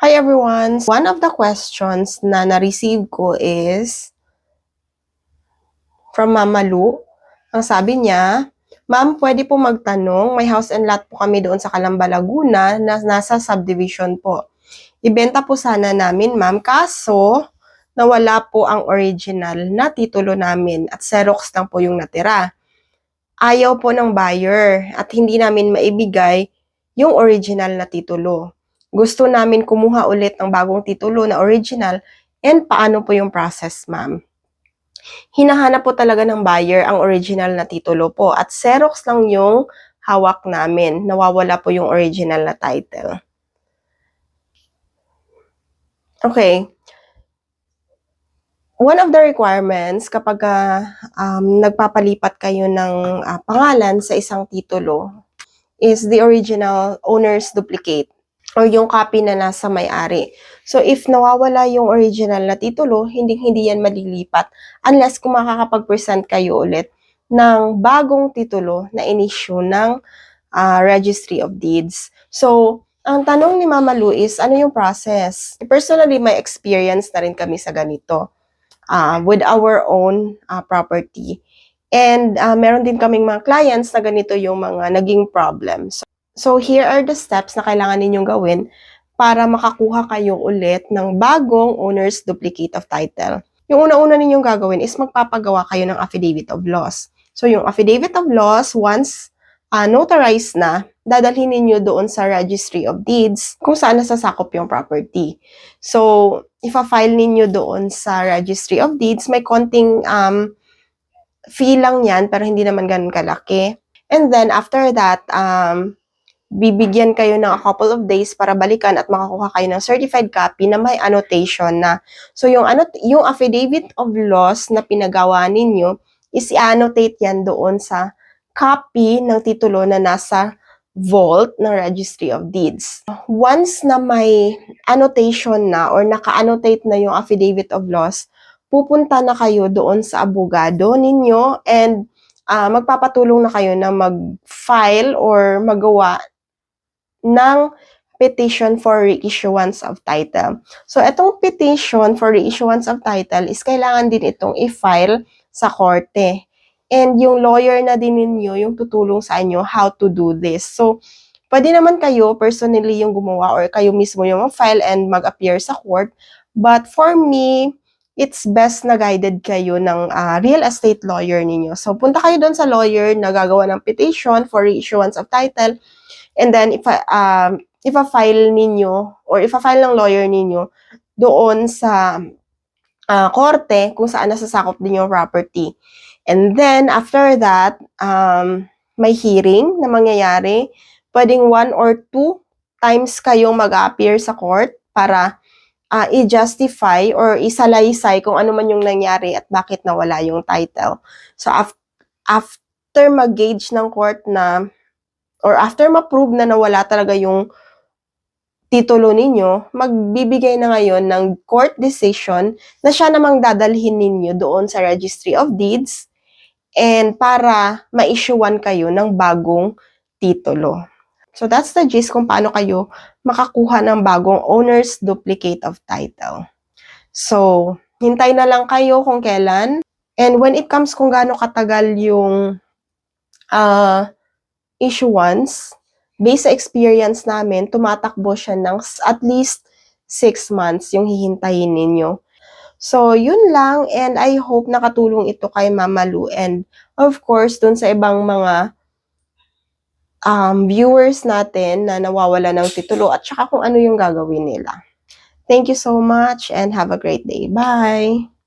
Hi everyone! One of the questions na na-receive ko is from Mama Lu. Ang sabi niya, Ma'am, pwede po magtanong, may house and lot po kami doon sa Calamba, Laguna na nasa subdivision po. Ibenta po sana namin, ma'am, kaso nawala po ang original na titulo namin at Xerox lang po yung natira. Ayaw po ng buyer at hindi namin maibigay yung original na titulo. Gusto namin kumuha ulit ng bagong titulo na original and paano po yung process, ma'am? Hinahanap po talaga ng buyer ang original na titulo po at Xerox lang yung hawak namin. Nawawala po yung original na title. Okay. One of the requirements kapag ah, um, nagpapalipat kayo ng ah, pangalan sa isang titulo is the original owner's duplicate or yung copy na nasa may-ari. So if nawawala yung original na titulo, hindi hindi yan malilipat unless kung makakapag-present kayo ulit ng bagong titulo na in-issue ng ah, Registry of Deeds. So, ang tanong ni Mama Lu is, ano yung process? Personally, may experience na rin kami sa ganito ah, with our own ah, property. And ah, meron din kaming mga clients na ganito yung mga naging problems. So, here are the steps na kailangan ninyong gawin para makakuha kayo ulit ng bagong owner's duplicate of title. Yung una-una ninyong gagawin is magpapagawa kayo ng affidavit of loss. So, yung affidavit of loss, once uh, notarized na, dadalhin ninyo doon sa Registry of Deeds kung saan nasasakop yung property. So, ifa-file ninyo doon sa Registry of Deeds. May konting um, fee lang yan, pero hindi naman ganun kalaki. And then, after that, um, bibigyan kayo ng a couple of days para balikan at makakuha kayo ng certified copy na may annotation na. So, yung, ano, yung affidavit of loss na pinagawa ninyo is i-annotate yan doon sa copy ng titulo na nasa vault ng Registry of Deeds. Once na may annotation na or naka-annotate na yung affidavit of loss, pupunta na kayo doon sa abogado ninyo and ah, magpapatulong na kayo na mag-file or magawa ng petition for reissuance of title. So, itong petition for reissuance of title is kailangan din itong i-file sa korte. And yung lawyer na din ninyo yung tutulong sa inyo how to do this. So, pwede naman kayo personally yung gumawa or kayo mismo yung mag-file and mag-appear sa court. But for me, it's best na guided kayo ng ah, real estate lawyer ninyo. So, punta kayo doon sa lawyer na gagawa ng petition for reissuance of title. And then, if, um, ipa-file ninyo or ipa-file ng lawyer ninyo doon sa ah, korte kung saan nasasakop din yung property. And then, after that, um, may hearing na mangyayari. Pwedeng one or two times kayong mag-appear sa court para ah, i-justify or isalaysay kung ano man yung nangyari at bakit nawala yung title. So, af- after mag-gauge ng court na or after ma-prove na nawala talaga yung titulo ninyo, magbibigay na ngayon ng court decision na siya namang dadalhin ninyo doon sa Registry of Deeds and para ma-issuean kayo ng bagong titulo. So that's the gist kung paano kayo makakuha ng bagong owner's duplicate of title. So, hintay na lang kayo kung kailan. And when it comes kung gaano katagal yung ah issuance, based sa experience namin, tumatakbo siya ng at least 6 months yung hihintayin ninyo. So, yun lang and I hope nakatulong ito kay Mama Lu and of course, dun sa ibang mga um, viewers natin na nawawala ng titulo at saka kung ano yung gagawin nila. Thank you so much and have a great day. Bye!